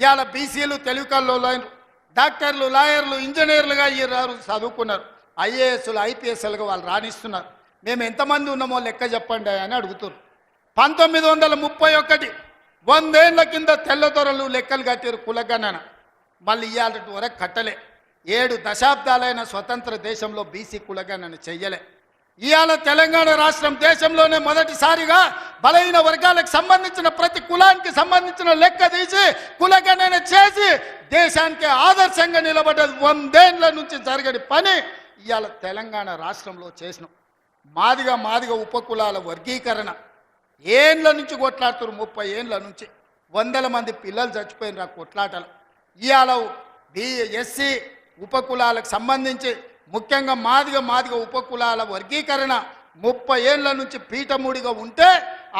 ఇవాళ బీసీలు తెలుగుకల్లో డాక్టర్లు లాయర్లు ఇంజనీర్లుగా రారు చదువుకున్నారు. ఐఏఎస్లు ఐపీఎస్లుగా వాళ్ళు రాణిస్తున్నారు. మేము ఎంతమంది ఉన్నామో లెక్క చెప్పండి అని అడుగుతున్నారు. పంతొమ్మిది వందల ముప్పై ఒకటి వందేళ్ళ కింద తెల్లదొరలు లెక్కలు కట్టారు కులగణన. మళ్ళీ ఇవాళ వరకు కట్టలే. ఏడు దశాబ్దాలైన స్వతంత్ర దేశంలో బీసీ కులగణన చెయ్యలే. ఇవాళ తెలంగాణ రాష్ట్రం దేశంలోనే మొదటిసారిగా బలహీన వర్గాలకు సంబంధించిన ప్రతి కులానికి సంబంధించిన లెక్క తీసి కులగణన చేసి దేశానికి ఆదర్శంగా నిలబడ్డది వందేళ్ళ నుంచి జరగని పని ఇవాళ తెలంగాణ రాష్ట్రంలో చేసినాం. మాదిగా మాదిగా ఉపకులాల వర్గీకరణ. ఏండ్ల నుంచి కొట్లాడుతున్నారు ముప్పై ఏండ్ల నుంచి. వందల మంది పిల్లలు చచ్చిపోయినారు ఆ కొట్లాటలు. ఇవాళ బి ఎస్సీ ఉపకులాలకు సంబంధించి ముఖ్యంగా మాదిగ మాదిగ ఉపకులాల వర్గీకరణ ముప్పై ఏళ్ళ నుంచి పీఠముడిగా ఉంటే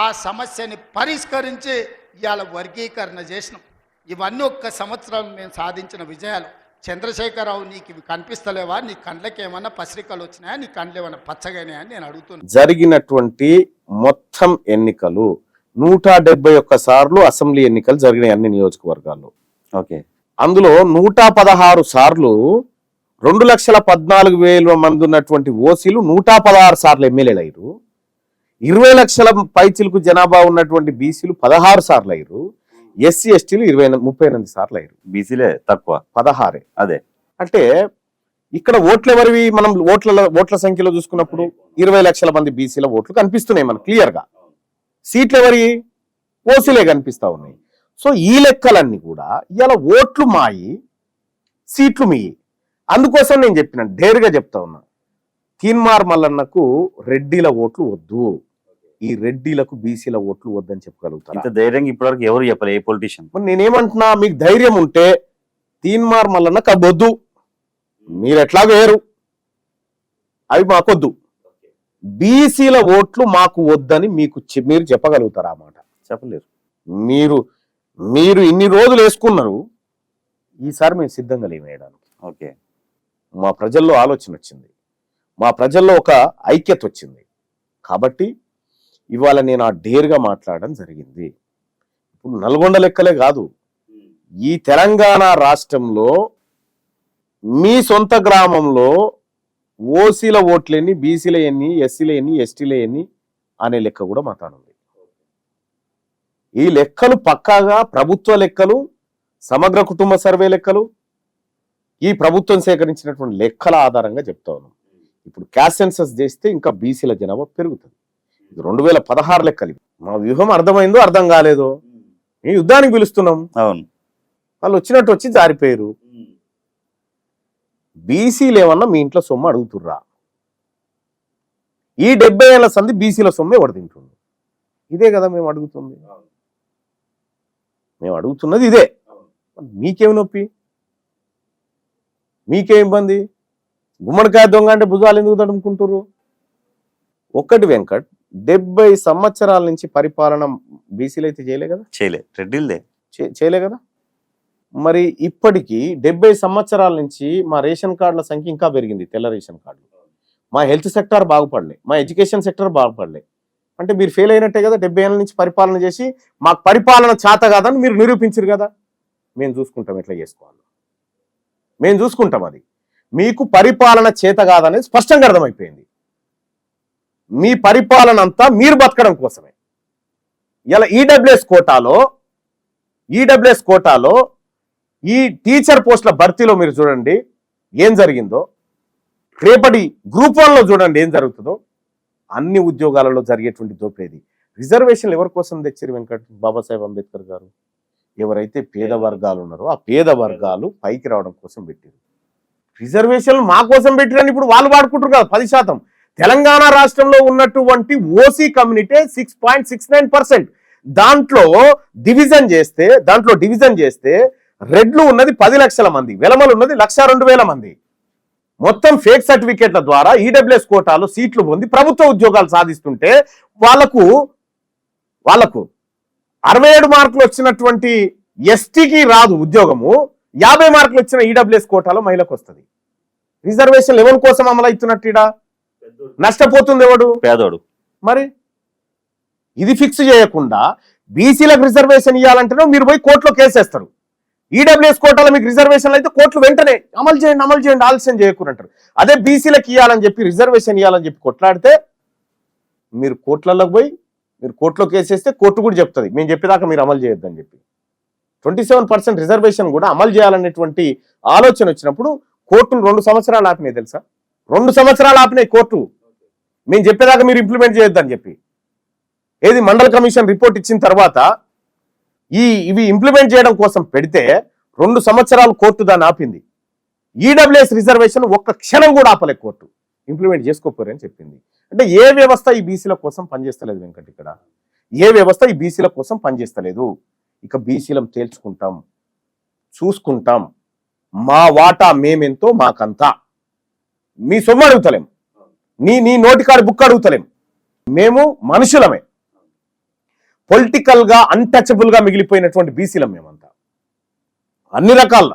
ఆ సమస్యని పరిష్కరించి ఇవాళ వర్గీకరణ చేసినాం. ఇవన్నీ ఒక్క సంవత్సరం మేము సాధించిన విజయాలు. చంద్రశేఖరరావు నీకు ఇవి కనిపిస్తలేవా? నీ కండ్లకి ఏమన్నా పసిరికలు వచ్చినాయా? నీ కండ్లు ఏమన్నా పచ్చగానే అని నేను అడుగుతున్నాను జరిగినటువంటి మొత్తం ఎన్నికలు నూట డెబ్బై ఒక్క సార్లు అసెంబ్లీ ఎన్నికలు జరిగినాయి అన్ని నియోజకవర్గాల్లో. ఓకే. అందులో నూట పదహారు సార్లు రెండు లక్షల పద్నాలుగు వేల మంది ఉన్నటువంటి ఓసీలు నూట పదహారు సార్లు ఎమ్మెల్యేలు అయ్యారు. ఇరవై లక్షల పైచిలకు జనాభా ఉన్నటువంటి బీసీలు పదహారు సార్లు అయ్యారు. ఎస్సీ ఎస్టీలు ఇరవై ముప్పై ఎనిమిది సార్లు అయ్యారు. బీసీలే తక్కువ. పదహారే. అదే. అంటే ఇక్కడ ఓట్లు ఎవరివి? మనం ఓట్ల ఓట్ల సంఖ్యలో చూసుకున్నప్పుడు ఇరవై లక్షల మంది బీసీల ఓట్లు కనిపిస్తున్నాయి మనకు క్లియర్గా సీట్లు ఎవరి? ఓసీలే కనిపిస్తా ఉన్నాయి. సో ఈ లెక్కలన్నీ కూడా ఇలా ఓట్లు మాయి సీట్లు మీ అందుకోసం నేను చెప్పిన డేరుగా చెప్తా ఉన్నా. తీన్మార్ మల్లన్నకు రెడ్డిల ఓట్లు వద్దు. ఈ రెడ్డిలకు బీసీల ఓట్లు వద్దని చెప్పగలుగుతారా? ఇంత ధైర్యంగా ఇప్పటివరకు ఎవరు చెప్పలే ఏ పొలిటీషియన్ మరి నేనేమంటున్నా మీకు ధైర్యం ఉంటే తీన్మార్ మల్లన్న కబ్బొద్దు మీరు ఎట్లాగో వేరు అవి మాకొద్దు. బీసీల ఓట్లు మాకు వద్దని మీకు మీరు చెప్పగలుగుతారా ఆ మాట? చెప్పలేరు. మీరు మీరు ఇన్ని రోజులు వేసుకున్నారు ఈసారి మేము సిద్ధంగా లేము వేయడానికి. ఓకే. మా ప్రజల్లో ఆలోచన వచ్చింది. మా ప్రజల్లో ఒక ఐక్యత వచ్చింది. కాబట్టి ఇవాళ నేను ఆ డేర్గా మాట్లాడడం జరిగింది. ఇప్పుడు నల్గొండ లెక్కలే కాదు. ఈ తెలంగాణ రాష్ట్రంలో మీ సొంత గ్రామంలో ఓసీల ఓట్లేని బీసీల ఎన్ని ఎస్సీల ఎన్ని ఎస్టీల ఎన్ని అనే లెక్క కూడా మాట్లాడుంది ఈ లెక్కలు పక్కాగా ప్రభుత్వ లెక్కలు సమగ్ర కుటుంబ సర్వే లెక్కలు ఈ ప్రభుత్వం సేకరించినటువంటి లెక్కల ఆధారంగా చెప్తా ఉన్నాం. ఇప్పుడు క్యాష్ సెన్సస్ చేస్తే ఇంకా బీసీల జనాభా పెరుగుతుంది. ఇది రెండు వేల పదహారు లెక్కలు. మా వ్యూహం అర్థమైందో అర్థం కాలేదో? మేము యుద్ధానికి పిలుస్తున్నాం. అవును. వాళ్ళు వచ్చినట్టు వచ్చి జారిపోయారు. బీసీలు ఏమన్నా మీ ఇంట్లో సొమ్ము అడుగుతుర్రా? ఈ డెబ్బై ఏళ్ళ సంది బీసీల సొమ్ము ఎవడు తింటుండు. ఇదే కదా మేము అడుగుతుంది. మేము అడుగుతున్నది ఇదే. మీకేమి నొప్పి? మీకేం ఇబ్బంది? గుమ్మడికాయ దొంగ అంటే భుజాలు ఎందుకు తడుముకుంటారు ఒక్కటి వెంకట్ డెబ్బై సంవత్సరాల నుంచి పరిపాలన బీసీలు అయితే చేయలే కదా? చేయలే రెడ్డిల్దే చేయలే కదా? మరి ఇప్పటికీ డెబ్బై సంవత్సరాల నుంచి మా రేషన్ కార్డుల సంఖ్య ఇంకా పెరిగింది తెల్ల రేషన్ కార్డులు. మా హెల్త్ సెక్టర్ బాగుపడలే మా ఎడ్యుకేషన్ సెక్టర్ బాగుపడలే. అంటే మీరు ఫెయిల్ అయినట్టే కదా డెబ్బై ఏళ్ళ నుంచి పరిపాలన చేసి మాకు పరిపాలన చేత కాదని మీరు నిరూపించరు కదా? మేము చూసుకుంటాం ఎట్లా చేసుకోవాలి. మేము చూసుకుంటాం అది. మీకు పరిపాలన చేత కాదనేది స్పష్టంగా అర్థమైపోయింది. మీ పరిపాలన అంతా మీరు బతకడం కోసమే. ఇలా ఈడబ్ల్యూఎస్ కోటాలో ఈడబ్ల్యూఎస్ కోటాలో ఈ టీచర్ పోస్టుల భర్తీలో మీరు చూడండి ఏం జరిగిందో. రేపటి గ్రూప్ వన్లో చూడండి ఏం జరుగుతుందో. అన్ని ఉద్యోగాలలో జరిగేటువంటి దోపేది రిజర్వేషన్లు ఎవరి కోసం తెచ్చారు వెంకట బాబాసాహెబ్ అంబేద్కర్ గారు? ఎవరైతే పేద వర్గాలు? ఉన్నారో ఆ పేద వర్గాలు పైకి రావడం కోసం పెట్టారు రిజర్వేషన్లు మా కోసం పెట్టిరని ఇప్పుడు వాళ్ళు వాడుకుంటారు కదా పది శాతం. తెలంగాణ రాష్ట్రంలో ఉన్నటువంటి OC community six point six nine percent దాంట్లో డివిజన్ చేస్తే దాంట్లో డివిజన్ చేస్తే రెడ్లు ఉన్నది పది లక్షల మంది వెలమలు ఉన్నది లక్ష రెండు వేల మంది. మొత్తం ఫేక్ సర్టిఫికేట్ల ద్వారా ఈడబ్ల్యూఎస్ కోటాలో సీట్లు పొంది ప్రభుత్వ ఉద్యోగాలు సాధిస్తుంటే వాళ్ళకు వాళ్ళకు అరవై ఏడు మార్కులు వచ్చినటువంటి ఎస్టీకి రాదు ఉద్యోగము. యాభై మార్కులు వచ్చిన ఈడబ్ల్యూఎస్ కోటాలో మహిళకు వస్తుంది. రిజర్వేషన్ ఎవరి కోసం అమలు అవుతున్నట్టు నష్టపోతుంది ఎవడు? పేదోడు. మరి? ఇది ఫిక్స్ చేయకుండా బీసీలకు రిజర్వేషన్ ఇవ్వాలంటేనే మీరు పోయి కోర్టులో కేసేస్తారు ఈడబ్ల్యూఎస్ కోటాలో మీకు రిజర్వేషన్లు అయితే కోర్టులు వెంటనే అమలు చేయండి అమలు చేయండి ఆలస్యం చేయకూడదు అంటారు అదే బీసీలకు ఇవ్వాలని చెప్పి రిజర్వేషన్ ఇవ్వాలని చెప్పి కొట్లాడితే మీరు కోర్టులలోకి పోయి మీరు కోర్టులో కేసేస్తే కోర్టు కూడా చెప్తుంది. మేము చెప్పేదాకా మీరు అమలు చేయొద్దని చెప్పి. ట్వంటీ సెవెన్ పర్సెంట్ రిజర్వేషన్ కూడా అమలు చేయాలనేటువంటి ఆలోచన వచ్చినప్పుడు కోర్టులు రెండు సంవత్సరాలు ఆపినాయి తెలుసా? రెండు సంవత్సరాలు ఆపినాయి కోర్టు. మేము చెప్పేదాకా మీరు ఇంప్లిమెంట్ చేయొద్దని చెప్పి. ఏది మండల కమిషన్ రిపోర్ట్ ఇచ్చిన తర్వాత ఈ ఇవి ఇంప్లిమెంట్ చేయడం కోసం పెడితే రెండు సంవత్సరాలు కోర్టు దాన్ని ఆపింది. ఈడబ్ల్యూఎస్ రిజర్వేషన్ ఒక్క క్షణం కూడా ఆపలే కోర్టు. ఇంప్లిమెంట్ చేసుకోపోరని చెప్పింది. అంటే ఏ వ్యవస్థ ఈ బీసీల కోసం పనిచేస్తలేదు వెంకట్ ఇక్కడ? ఏ వ్యవస్థ ఈ బీసీల కోసం పనిచేస్తలేదు? ఇక బీసీలం తేల్చుకుంటాం చూసుకుంటాం. మా వాటా మేమెంతో మాకంతా. మీ సొమ్ము అడుగుతలేం. నీ నీ నోటికాడు బుక్ అడుగుతలేం. మేము మనుషులమే. పొలిటికల్గా అన్టచబుల్గా మిగిలిపోయినటువంటి బీసీలం మేమంతా. అన్ని రకాల.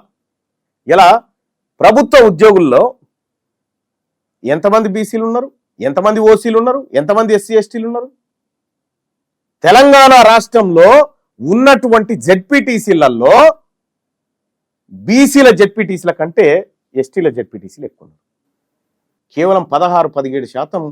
ఇలా ప్రభుత్వ ఉద్యోగుల్లో ఎంతమంది బీసీలు ఉన్నారు ఎంతమంది ఓసీలు ఉన్నారు ఎంతమంది ఎస్సీ ఎస్టీలు ఉన్నారు తెలంగాణ రాష్ట్రంలో ఉన్నటువంటి జెడ్పీటీసీలలో బీసీల జెడ్పీటీసీల కంటే ఎస్టీల జెడ్పీటీసీలు ఎక్కువ ఉన్నారు కేవలం పదహారు పదిహేడు శాతం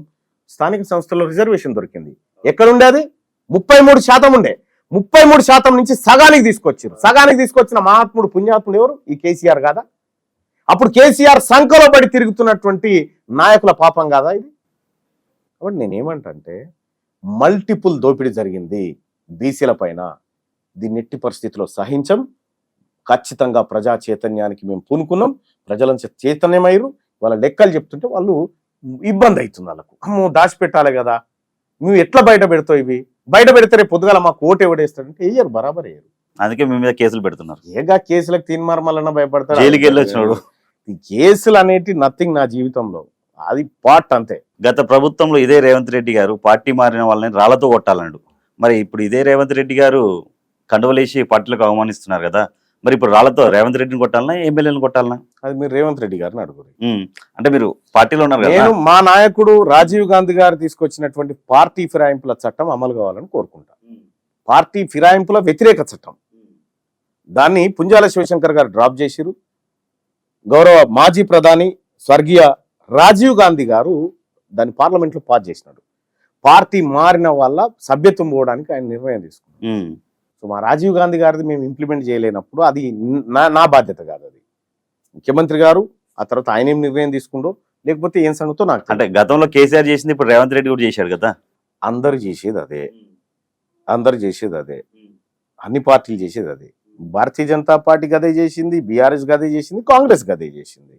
స్థానిక సంస్థల్లో రిజర్వేషన్ దొరికింది. ఎక్కడుండే అది? ముప్పై మూడు శాతం ఉండే. ముప్పై మూడు శాతం నుంచి సగానికి తీసుకొచ్చారు సగానికి తీసుకొచ్చిన మహాత్ముడు పుణ్యాత్ముడు ఎవరు? ఈ కేసీఆర్ కాదా? అప్పుడు కేసీఆర్ సంఖలో పడి తిరుగుతున్నటువంటి నాయకుల పాపం కాదా ఇది? కాబట్టి నేనేమంటే మల్టిపుల్ దోపిడీ జరిగింది బీసీల పైన. దీన్ని ఎట్టి పరిస్థితిలో సహించం. ఖచ్చితంగా ప్రజా చైతన్యానికి మేము పూనుకున్నాం. ప్రజలంతా చైతన్యమయ్యారు. వాళ్ళ లెక్కలు చెప్తుంటే వాళ్ళు ఇబ్బంది అవుతుంది వాళ్ళకు. అమ్మో దాచిపెట్టాలి కదా. నువ్వు ఎట్లా బయట పెడతావు ఇవి? బయట పెడితే పొద్దుగాల మాకు ఓటు ఎవడేస్తాడంటే వేయరు బరాబర్ వేయరు అందుకే మీ మీద కేసులు పెడుతున్నారు. ఏగా కేసులకు తీన్మార్ మల్లన్న భయపడతారు జైలుకి వెళ్ళొచ్చినోడు. ఈ కేసులు అనేటి నథింగ్ నా జీవితంలో. అది పార్ట్ అంతే. గత ప్రభుత్వంలో ఇదే రేవంత్ రెడ్డి గారు పార్టీ మారిన వాళ్ళని రాళ్ళతో కొట్టాలన్నాడు మరి ఇప్పుడు ఇదే రేవంత్ రెడ్డి గారు కండువలేసి పార్టీలకు అవమానిస్తున్నారు కదా మరి ఇప్పుడు రాళ్ళతో రేవంత్ రెడ్డిని కొట్టాలనా ఎమ్మెల్యేని కొట్టాలనా? అది మీరు రేవంత్ రెడ్డి గారిని అడుగురు. అంటే మీరు పార్టీలో ఉన్నారు నేను మా నాయకుడు రాజీవ్ గాంధీ గారు తీసుకొచ్చినటువంటి పార్టీ ఫిరాయింపుల చట్టం అమలు కావాలని కోరుకుంటా పార్టీ ఫిరాయింపుల వ్యతిరేక చట్టం. దాన్ని పుంజాల శివశంకర్ గారు డ్రాప్ చేసిరు గౌరవ మాజీ ప్రధాని స్వర్గీయ రాజీవ్ గాంధీ గారు దాన్ని పార్లమెంట్లో పాస్ చేసినాడు. పార్టీ మారిన వల్ల సభ్యత్వం పోవడానికి ఆయన నిర్ణయం తీసుకున్నారు ఉమ్, సో మా రాజీవ్ గాంధీ గారిది మేము ఇంప్లిమెంట్ చేయలేనప్పుడు అది నా నా బాధ్యత కాదు అది. ముఖ్యమంత్రి గారు ఆ తర్వాత ఆయన ఏం నిర్ణయం తీసుకుండో లేకపోతే ఏం సంగతో నాకు. అంటే గతంలో కేసీఆర్ చేసింది ఇప్పుడు రేవంత్ రెడ్డి కూడా చేశాడు కదా? అందరూ చేసేది అదే. అందరూ చేసేది అదే. అన్ని పార్టీలు చేసేది అదే. భారతీయ జనతా పార్టీ గదే చేసింది బీఆర్ఎస్ గదే చేసింది కాంగ్రెస్ గదే చేసింది.